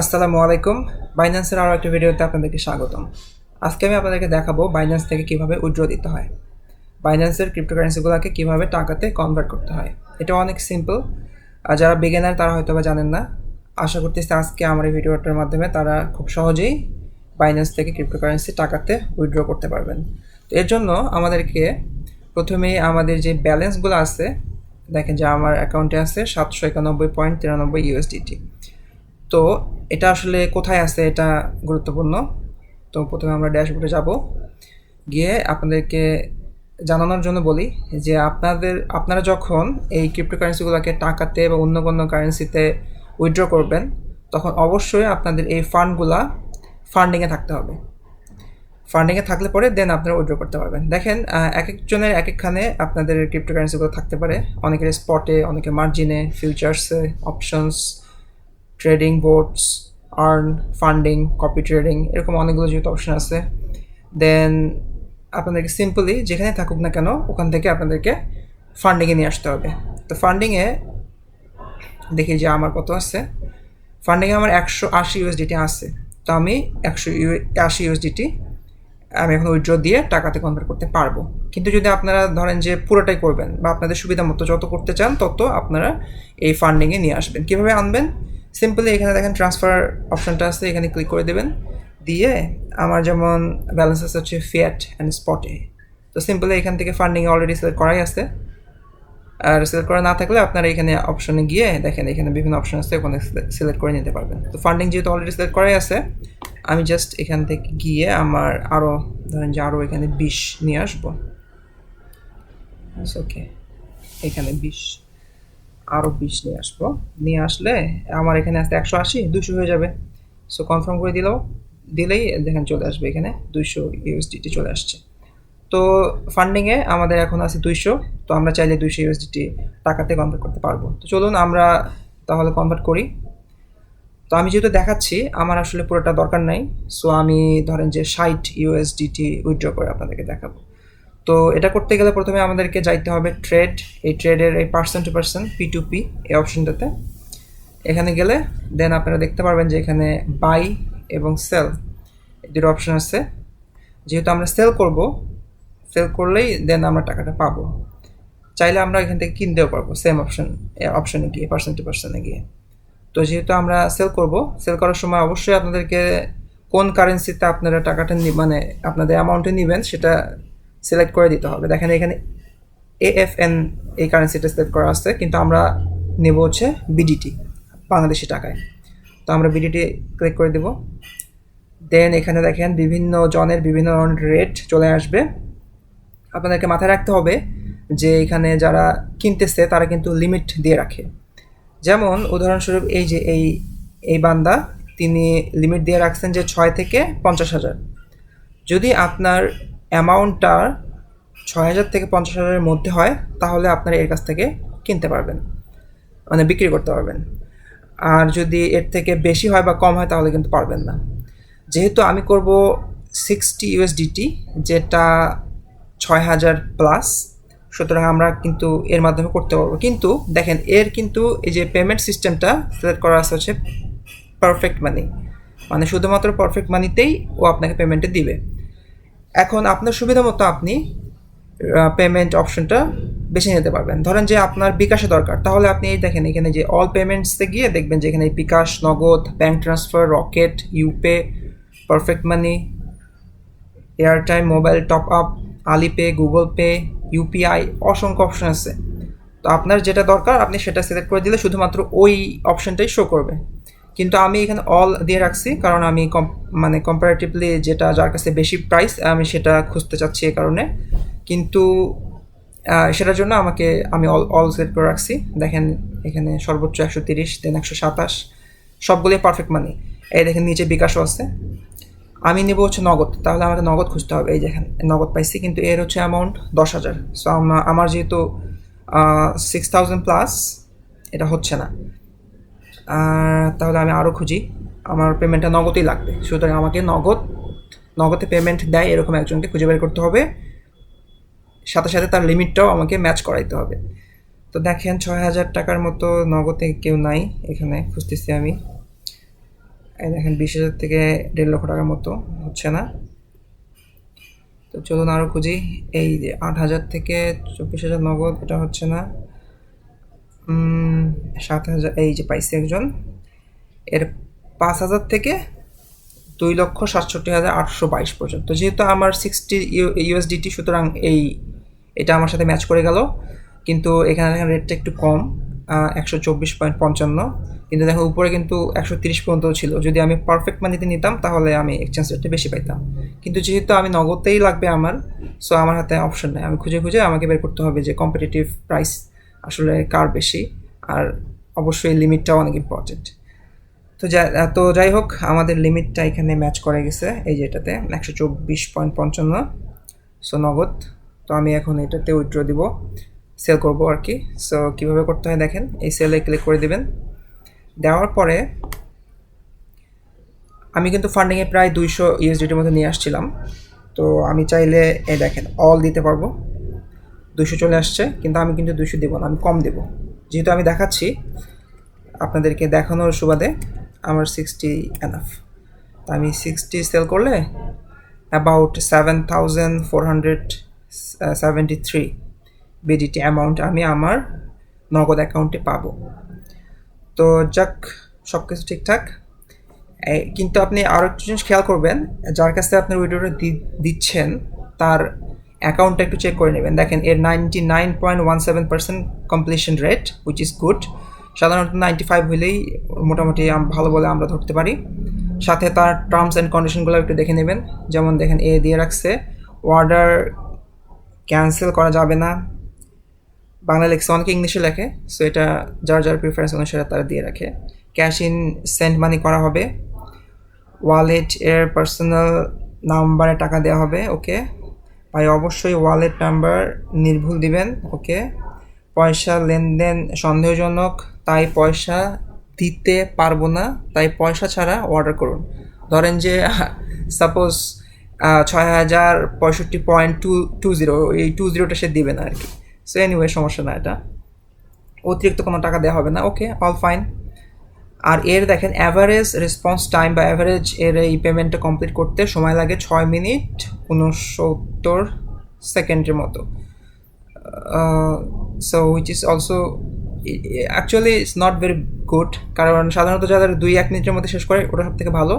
আসসালামু আলাইকুম। বাইন্যান্সের আরও একটা ভিডিওতে আপনাদেরকে স্বাগতম। আজকে আমি আপনাদেরকে দেখাবো বাইন্যান্স থেকে কীভাবে উইথড্র দিতে হয়। বাইন্যান্সের ক্রিপ্টোকারেন্সিগুলোকে কীভাবে টাকাতে কনভার্ট করতে হয়। এটা অনেক সিম্পল আর যারা বিগিনার তারা হয়তো বা জানেন না। আশা করতেছি আজকে আমার এই ভিডিওটার মাধ্যমে তারা খুব সহজেই বাইন্যান্স থেকে ক্রিপ্টোকারেন্সি টাকাতে উইথড্র করতে পারবেন। তো এর জন্য আমাদেরকে প্রথমে আমাদের যে ব্যালেন্সগুলো আছে, দেখেন যে আমার অ্যাকাউন্টে আছে সাতশো একানব্বই পয়েন্ট তিরানব্বই ইউএসডিটি তো এটা আসলে কোথায় আছে এটা গুরুত্বপূর্ণ। তো প্রথমে আমরা ড্যাশবোর্ডে যাব। গিয়ে আপনাদেরকে জানানোর জন্য বলি যে আপনাদের, আপনারা যখন এই ক্রিপ্টোকারেন্সিগুলোকে টাকাতে বা অন্য কোনো কারেন্সিতে উইথড্র করবেন, তখন অবশ্যই আপনাদের এই ফান্ডগুলা ফান্ডিংয়ে থাকতে হবে। ফান্ডিংয়ে থাকলে পরে দেন আপনারা উইথড্র করতে পারবেন। দেখেন এক একজনের এক একখানে আপনাদের ক্রিপ্টোকারেন্সিগুলো থাকতে পারে। অনেকের স্পটে অনেকে মার্জিনে ফিউচার্সে options trading bots earn funding copy trading এরকম অনেকগুলো যেহেতু অপশন আছে। দেন আপনাদেরকে সিম্পলি যেখানে থাকুক না কেন, ওখান থেকে আপনাদেরকে ফান্ডিংয়ে নিয়ে আসতে হবে। তো ফান্ডিংয়ে দেখি যে আমার কত আছে। ফান্ডিংয়ে আমার একশো আশি ইউএসডিটি আছে। তো আমি একশো ইউ আশি ইউএসডিটি আমি এখন উইথড্র দিয়ে টাকাতে কনভার্ট করতে পারব। কিন্তু যদি আপনারা ধরেন যে পুরোটাই করবেন বা আপনাদের সুবিধা মতো যত করতে চান, তত আপনারা এই ফান্ডিংয়ে নিয়ে আসবেন। কীভাবে আনবেন? সিম্পলি এখানে দেখেন ট্রান্সফার অপশনটা আছে, এখানে ক্লিক করে দেবেন। দিয়ে আমার যেমন ব্যালেন্স আছে হচ্ছে ফিয়াট অ্যান্ড স্পটে তো সিম্পলি এখান থেকে ফান্ডিং অলরেডি সিলেক্ট করাই আছে। আর সিলেক্ট করা না থাকলে আপনারা এখানে অপশনে গিয়ে দেখেন এখানে বিভিন্ন অপশন আছে, ওখানে সিলেক্ট করে নিতে পারবেন। তো ফান্ডিং যেহেতু অলরেডি সিলেক্ট করাই আছে, আমি জাস্ট এখান থেকে গিয়ে আমার আরও ধরেন যে আরও এখানে বিশ নিয়ে আসব। ওকে এখানে বিশ। আরও বিশ নিয়ে আসব। নিয়ে আসলে আমার এখানে আসতে একশো আশি দুশো হয়ে যাবে। সো কনফার্ম করে দিলেও দিলেই দেখেন চলে আসবে এখানে, দুইশো ইউএসডিটি চলে আসছে। তো ফান্ডিংয়ে আমাদের এখন আছে দুইশো, তো আমরা চাইলে দুইশো ইউএসডিটি টাকাতে কনভার্ট করতে পারব। তো চলুন আমরা তাহলে কনভার্ট করি। তো আমি যেহেতু দেখাচ্ছি, আমার আসলে পুরোটা দরকার নাই। সো আমি ধরেন যে ষাট ইউএসডিটি উইথড্র করে আপনাদেরকে দেখাবো। তো এটা করতে গেলে প্রথমে আমাদেরকে যাইতে হবে ট্রেড এই ট্রেডের এই person to person P to P এই অপশনটাতে এখানে গেলে দেন আপনারা দেখতে পারবেন যে এখানে বাই এবং সেল দুটো অপশন আছে। যেহেতু আমরা সেল করব সেল করলেই দেন আমরা টাকাটা পাবো। চাইলে আমরা এখান থেকে কিনতেও পারব সেম অপশন অপশনে গিয়ে পার্সন টু পার্সনে গিয়ে। তো যেহেতু আমরা সেল করব সেল করার সময় অবশ্যই আপনাদেরকে কোন কারেন্সিতে আপনারা টাকাটা মানে আপনাদের অ্যামাউন্টে নেবেন, সেটা সিলেক্ট করে দিতে হবে। দেখেন এখানে এএফএন এই কারেন্সিটা সিলেক্ট করা আছে, কিন্তু আমরা নেব হচ্ছে বিডিটি বাংলাদেশি টাকায়। তো আমরা বিডিটি ক্লিক করে দেব। দেন এখানে দেখেন বিভিন্ন জনের বিভিন্ন ধরনের রেট চলে আসবে। আপনাদেরকে মাথায় রাখতে হবে যে এখানে যারা কিনতেছে, তারা কিন্তু লিমিট দিয়ে রাখে। যেমন উদাহরণস্বরূপ এই যে এই এই বান্দা, তিনি লিমিট দিয়ে রাখছেন যে ছয় থেকে পঞ্চাশ হাজার। যদি আপনার অ্যামাউন্টটা ছয় হাজার থেকে পঞ্চাশ হাজারের মধ্যে হয়, তাহলে আপনারা এর কাছ থেকে কিনতে পারবেন। মানে বিক্রি করতে পারবেন। আর যদি এর থেকে বেশি হয় বা কম হয়, তাহলে কিন্তু পারবেন না। যেহেতু আমি করব সিক্সটি ইউএসডিটি যেটা ছয় হাজার প্লাস সুতরাং আমরা কিন্তু এর মাধ্যমে করতে পারব। কিন্তু দেখেন, এর কিন্তু এই যে পেমেন্ট সিস্টেমটা সিলেক্ট করা আছে হচ্ছে পারফেক্ট মানি মানে শুধুমাত্র পারফেক্ট মানিতেই ও আপনাকে পেমেন্টে দিবে। এখন আপনার সুবিধা মতো আপনি পেমেন্ট অপশনটা বেছে নিতে পারবেন। ধরেন যে আপনার বিকাশে দরকার, তাহলে আপনি এই দেখেন এখানে যে অল পেমেন্টসে গিয়ে দেখবেন যে এখানে bKash, Nagad bank transfer Rocket UPay Perfect Money airtime mobile top up Alipay Google Pay UPI অসংখ্য অপশন আছে। তো আপনার যেটা দরকার, আপনি সেটা সিলেক্ট করে দিলে শুধুমাত্র ওই অপশনটাই শো করবে। কিন্তু আমি এখানে অল দিয়ে রাখছি, কারণ আমি মানে কম্পারেটিভলি যেটা যার কাছে বেশি প্রাইস আমি সেটা খুঁজতে চাচ্ছি এই কারণে। কিন্তু সেটার জন্য আমাকে আমি অল অল সেট করে রাখছি। দেখেন, এখানে সর্বোচ্চ একশো তিরিশ দেন একশো সাতাশ, সবগুলোই পারফেক্ট মানি এই দেখেন, নিচে বিকাশও আছে। আমি নেব হচ্ছে নগদ, তাহলে আমাকে নগদ খুঁজতে হবে। এই দেখেন, নগদ পাইছি, কিন্তু এর হচ্ছে অ্যামাউন্ট দশ হাজার। সো আমার যেহেতু সিক্স থাউজেন্ড প্লাস এটা হচ্ছে না। তাহলে আমি আরও খুঁজি। আমার পেমেন্টটা নগদই লাগবে। সুতরাং আমাকে নগদ, নগদে পেমেন্ট দেয় এরকম একজনকে খুঁজে বের করতে হবে। সাথে সাথে তার লিমিটটাও আমাকে ম্যাচ করাইতে হবে। তো দেখেন, ছয় হাজার টাকার মতো নগদে কেউ নাই এখানে, খুঁজতেছি আমি। এই দেখেন, বিশ হাজার থেকে দেড় লক্ষ টাকার মতো হচ্ছে না। তো চলুন আরও খুঁজি। এই যে আট হাজার থেকে চব্বিশ হাজার নগদ, এটা হচ্ছে না। সাত হাজার, এই যে পাইছি একজন। এর পাঁচ হাজার থেকে দুই লক্ষ সাতষট্টি হাজার আটশো বাইশ পর্যন্ত। যেহেতু আমার সিক্সটি ইউএসডিটি সুতরাং এই, এটা আমার সাথে ম্যাচ করে গেল। কিন্তু এখানে দেখেন রেটটা একটু কম একশো চব্বিশ পয়েন্ট পঞ্চান্ন। কিন্তু দেখো, উপরে কিন্তু একশো তিরিশ পর্যন্ত ছিল। যদি আমি পারফেক্ট মানিতে নিতাম, তাহলে আমি এক্সচেঞ্জ রেটটা বেশি পাইতাম। কিন্তু যেহেতু আমি নগদতেই লাগবে আমার সো আমার হাতে অপশন নেই। আমি খুঁজে খুঁজে আমাকে বের করতে হবে যে কম্পিটিটিভ প্রাইস আসলে কার বেশি, আর অবশ্যই লিমিটটাও অনেক ইম্পর্টেন্ট তো যাই তো যাই হোক, আমাদের লিমিটটা এখানে ম্যাচ করে গেছে, এই যেটাতে একশো চব্বিশ পয়েন্ট পঞ্চান্ন সো নগদ। তো আমি এখন এটাতে উইথড্র দিব সেল করব আর কি। সো কীভাবে করতে হয় দেখেন, এই সেলে ক্লিক করে দেবেন। দেওয়ার পরে আমি কিন্তু ফান্ডিংয়ে প্রায় দুইশো ইউএসডিটির মধ্যে নিয়ে আসছিলাম। তো আমি চাইলে এ দেখেন অল দিতে পারব। দুশো চলে আসছে, কিন্তু আমি কিন্তু দুশো দেবো না, আমি কম দেবো। যেহেতু আমি দেখাচ্ছি, আপনাদেরকে দেখানোর সুবাদে আমার সিক্সটি এনাফ তো আমি সিক্সটি সেল করলে about seven thousand four hundred seventy three BDT amount আমি আমার নগদ অ্যাকাউন্টে পাবো। তো যাক সব কিছু ঠিকঠাক কিন্তু আপনি আরও একটু জিনিস খেয়াল করবেন, যার কাছে আপনার উইডোটা দিচ্ছেন, তার অ্যাকাউন্টটা একটু চেক করে নেবেন। দেখেন, এর ninety nine point one seven percent completion rate which is good সাধারণত নাইনটি ফাইভ হলেই মোটামুটি ভালো বলে আমরা ধরতে পারি। সাথে তার টার্মস অ্যান্ড কন্ডিশনগুলো একটু দেখে নেবেন। যেমন দেখেন এ দিয়ে রাখছে অর্ডার ক্যান্সেল করা যাবে না। বাংলা লেখছে, অনেকে ইংলিশে লেখে সো এটা যার যার প্রিফারেন্স অনুসারে তারা দিয়ে রাখে। ক্যাশ ইন সেন্ড মানি করা হবে। ওয়ালেট এর পার্সোনাল নাম্বারে টাকা দেওয়া হবে ওকে ভাই, অবশ্যই ওয়ালেট নাম্বার নির্ভুল দিবেন, ওকে? পয়সা লেনদেন সন্দেহজনক, তাই পয়সা দিতে পারব না, তাই পয়সা ছাড়া অর্ডার করুন। ধরেন যে সাপোজ ছয় হাজার পঁয়ষট্টি পয়েন্ট টু টু জিরো এই টু জিরোটা সে দিবে না আর কি। সো এনিওয়ে সমস্যা না এটা। অতিরিক্ত কোনো টাকা দেওয়া হবে না, ওকে? অল ফাইন আর এর দেখেন অ্যাভারেজ রেসপন্স টাইম বা অ্যাভারেজ এর এই পেমেন্টটা কমপ্লিট করতে সময় লাগে ছয় মিনিট উনসত্তর সেকেন্ডের মতো। So which is also actually it's not very good কারণ সাধারণত যাদের দুই এক মিনিটের মধ্যে শেষ করে, ওটা সব থেকে ভালো।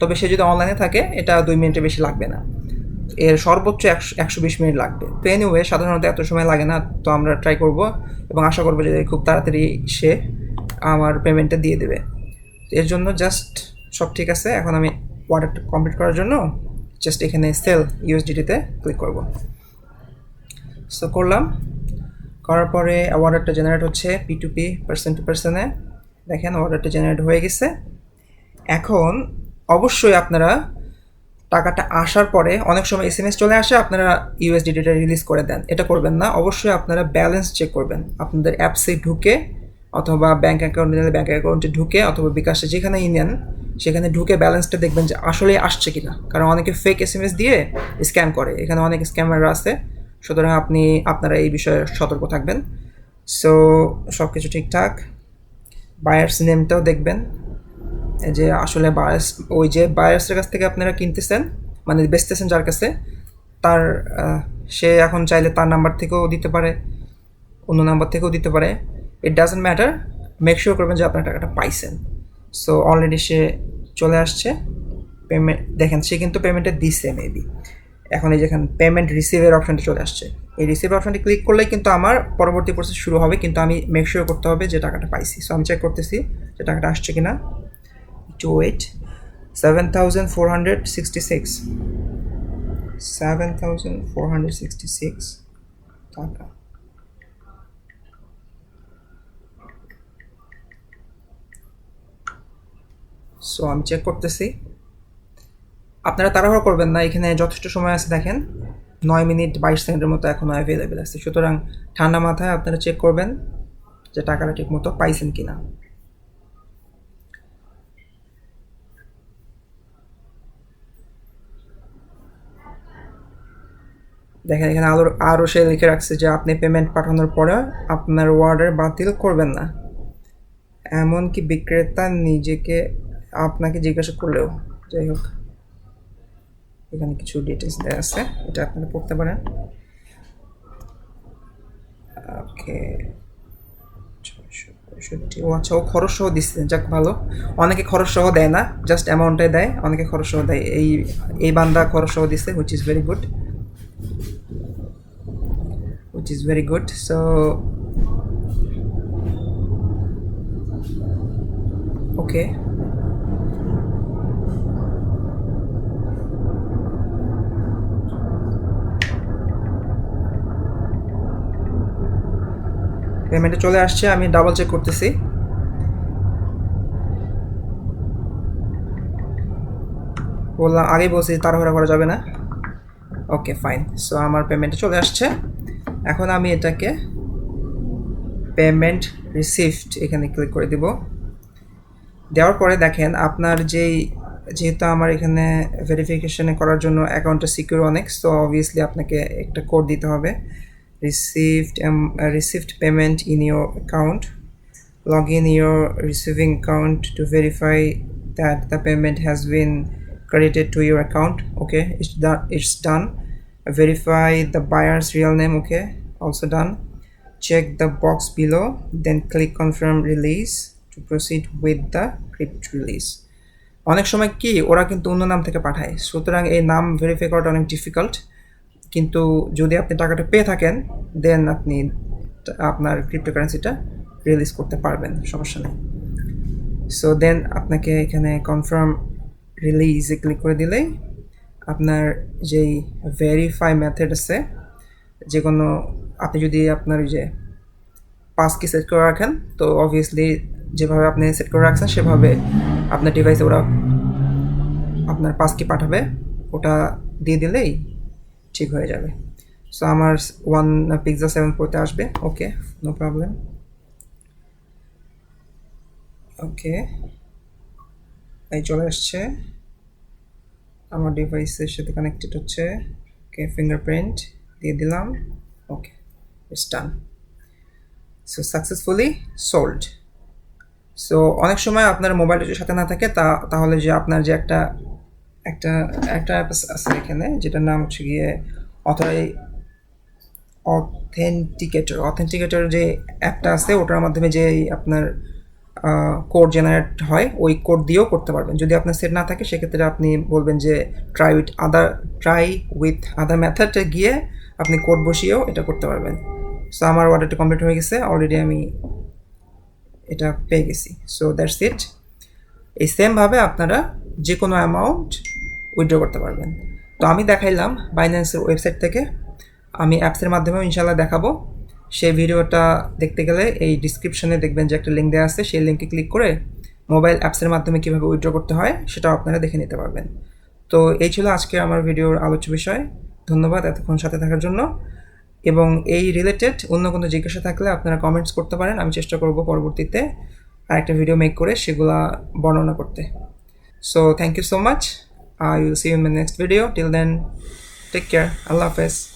তবে সে যদি অনলাইনে থাকে, এটা দুই মিনিটের বেশি লাগবে না। এর সর্বোচ্চ একশো একশো বিশ মিনিট লাগবে। তো এনিওয়ে সাধারণত এত সময় লাগে না, তো আমরা ট্রাই করব এবং আশা করব যে খুব তাড়াতাড়ি সে আমার পেমেন্টটা দিয়ে দেবে। এর জন্য জাস্ট সব ঠিক আছে, এখন আমি অর্ডারটা কমপ্লিট করার জন্য জাস্ট এখানে সেল ইউএসডিটিতে ক্লিক করব। সো করলাম। করার পরে অর্ডারটা জেনারেট হচ্ছে P to P person to পার্সনে দেখেন অর্ডারটা জেনারেট হয়ে গেছে। এখন অবশ্যই আপনারা টাকাটা আসার পরে অনেক সময় এস এম এস চলে আসে, আপনারা ইউএসডিটা রিলিজ করে দেন। এটা করবেন না। অবশ্যই আপনারা ব্যালেন্স চেক করবেন। আপনাদের অ্যাপসে ঢুকে অথবা ব্যাঙ্ক অ্যাকাউন্টে নিলে ব্যাঙ্ক অ্যাকাউন্টে ঢুকে অথবা বিকাশে যেখানেই নেন সেখানে ঢুকে ব্যালেন্সটা দেখবেন যে আসলে আসছে কিনা। কারণ অনেকে ফেক এস এম এস দিয়ে স্ক্যাম করে। এখানে অনেক স্ক্যামাররা আছে। সুতরাং আপনি, আপনারা এই বিষয়ে সতর্ক থাকবেন। সো সব কিছু ঠিকঠাক বায়ার্স নেমটাও দেখবেন। যে আসলে বায়ার্স ওই যে বায়ার্সের কাছ থেকে আপনারা কিনতেছেন মানে বেচতেছেন যার কাছে, তার সে এখন চাইলে তার নাম্বার থেকেও দিতে পারে, অন্য নাম্বার থেকেও দিতে পারে। It doesn't matter make sure করবেন যে আপনার টাকাটা পাইছেন। সো অলরেডি সে চলে আসছে। পেমেন্ট দেখেন, সে কিন্তু পেমেন্টটা দিচ্ছে মেবি এখন এই যেখানে পেমেন্ট রিসিভের অপশনটা চলে আসছে। এই রিসিভ অপশনটি ক্লিক করলেই কিন্তু আমার পরবর্তী প্রসেস শুরু হবে, কিন্তু আমি মেক শিওর করতে হবে যে টাকাটা পাইছি। সো আমি চেক করতেছি যে টাকাটা আসছে কিনা। To wait. 7466 7466 টাকা। সো আমি চেক করতেছি। আপনারা তাড়াহুড়ো করবেন না, এখানে যথেষ্ট সময় আছে, দেখেন। নয় মিনিট বাইশ সেকেন্ডের মতো এখনও অ্যাভেলেবেল আছে। সুতরাং ঠান্ডা মাথায় আপনারা চেক করবেন যে টাকাটা ঠিক মতো পাইছেন কি না দেখেন, এখানে আরও আরও সে লিখে রাখছে যে আপনি পেমেন্ট পাঠানোর পরে আপনার অর্ডার বাতিল করবেন না। এমনকি বিক্রেতা নিজেকে আপনাকে জিজ্ঞাসা করলেও, যাই হোক, এখানে কিছু ডিটেলস দেওয়া আছে, এটা আপনারা পড়তে পারেন। ওকে পঁয়ষট্টি, ও আচ্ছা ও খরচ সহ দিচ্ছে, যাক ভালো। অনেকে খরচ সহ দেয় না জাস্ট অ্যামাউন্টটাই দেয়, অনেকে খরচ সহ দেয়। এই এই বান্দা খরচ সহ দিচ্ছে which is very good which is very good so okay পেমেন্টে চলে আসছে, আমি ডাবল চেক করতেছি। বললাম, আগেই বলছি তাড়াহুড়া করা যাবে না। ওকে ফাইন সো আমার পেমেন্টে চলে আসছে। এখন আমি এটাকে পেমেন্ট রিসিভড এখানে ক্লিক করে দিব। দেওয়ার পরে দেখেন, আপনার যেই, যেহেতু আমার এখানে ভেরিফিকেশানে করার জন্য অ্যাকাউন্টটা সিকিউর অনেক সো অবভিয়াসলি আপনাকে একটা কোড দিতে হবে। received received payment in your account log in your receiving account to verify that the payment has been credited to your account okay it's done it's done verify the buyer's real name okay also done check the box below then click confirm release to proceed with the crypt release অনেক সময় কি ওরা কিন্তু অন্য নাম থেকে পাঠায় সুতরাং এই নাম ভেরিফাই করাটা অনেক ডিফিকাল্ট কিন্তু যদি আপনি টাকাটা পেয়ে থাকেন দেন আপনি আপনার ক্রিপ্টোকারেন্সিটা রিলিজ করতে পারবেন, সমস্যা নেই। সো দেন আপনাকে এখানে কনফার্ম রিলিজে ক্লিক করে দিলেই আপনার যেই ভেরিফাই মেথড আছে যে কোনো আপনি যদি আপনার ওই যে পাস কি সেট করে রাখেন, তো অবভিয়াসলি যেভাবে আপনি সেট করে রাখছেন, সেভাবে আপনার ডিভাইসে ওরা আপনার পাস কি পাঠাবে। ওটা দিয়ে দিলেই ঠিক হয়ে যাবে। সো আমার ওয়ান পিৎজা সেভেন প্রোতে আসবে। ওকে নো প্রবলেম ওকে এই চলে আসছে। আমার ডিভাইসের সাথে কানেক্টেড হচ্ছে। ওকে ফিঙ্গারপ্রিন্ট দিয়ে দিলাম। Okay it's done so successfully sold so অনেক সময় আপনার মোবাইলটা যদি সাথে না থাকে, তা, তাহলে যে আপনার যে একটা একটা একটা অ্যাপ আছে এখানে, যেটার নাম হচ্ছে গিয়ে অথরাই অথেন্টিকেটর অথেন্টিকেটর যে অ্যাপটা আছে, ওটার মাধ্যমে যে আপনার কোড জেনারেট হয়, ওই কোড দিয়েও করতে পারবেন। যদি আপনার সেট না থাকে, সেক্ষেত্রে আপনি বলবেন যে try with other try with other মেথডে গিয়ে আপনি কোড বসিয়েও এটা করতে পারবেন। সো আমার অর্ডারটা কমপ্লিট হয়ে গেছে অলরেডি আমি এটা পেয়ে গেছি। সো দ্যাটস ইট এই সেমভাবে আপনারা যে কোনো অ্যামাউন্ট উইথড্র করতে পারবেন। তো আমি দেখাইলাম বাইন্যান্সের ওয়েবসাইট থেকে। আমি অ্যাপসের মাধ্যমেও ইনশাল্লাহ দেখাবো। সেই ভিডিওটা দেখতে গেলে এই ডিসক্রিপশনে দেখবেন যে একটা লিঙ্ক দেওয়া আছে। সেই লিঙ্কে ক্লিক করে মোবাইল অ্যাপসের মাধ্যমে কীভাবে উইথড্র করতে হয় সেটাও আপনারা দেখে নিতে পারবেন। তো এই ছিল আজকে আমার ভিডিওর আলোচ্য বিষয়। ধন্যবাদ এতক্ষণ সাথে থাকার জন্য। এবং এই রিলেটেড অন্য কোনো জিজ্ঞাসা থাকলে আপনারা কমেন্টস করতে পারেন। আমি চেষ্টা করব পরবর্তীতে আরেকটা ভিডিও মেক করে সেগুলা বর্ণনা করতে। So thank you so much I will see you in my next video. Till then, take care. Allah Hafiz.